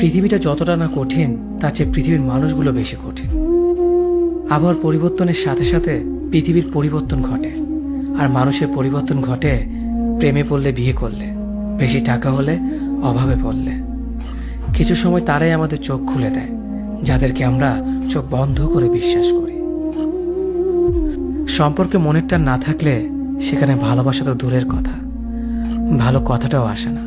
পৃথিবীটা যতটা না কঠিন, তার চেয়ে পৃথিবীর মানুষগুলো বেশি কঠিন। আবহাওয়ার পরিবর্তনের সাথে সাথে পৃথিবীর পরিবর্তন ঘটে। আর মানুষের পরিবর্তন ঘটে প্রেমে পড়লে, বিয়ে করলে। বেশি টাকা হলে, অভাবে পড়লে। কিছু সময় তারাই আমাদের চোখ খুলে দেয়, যাদেরকে আমরা চোখ বন্ধ করে বিশ্বাস করি। সম্পর্কে মনের টান না থাকলে সেখানে ভালোবাসা তো দূরের কথা। ভালো কথাটাও আসে না।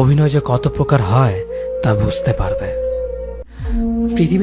অভিনয় যে কত প্রকার হয় তা বুঝতে পারবে। পৃথিবী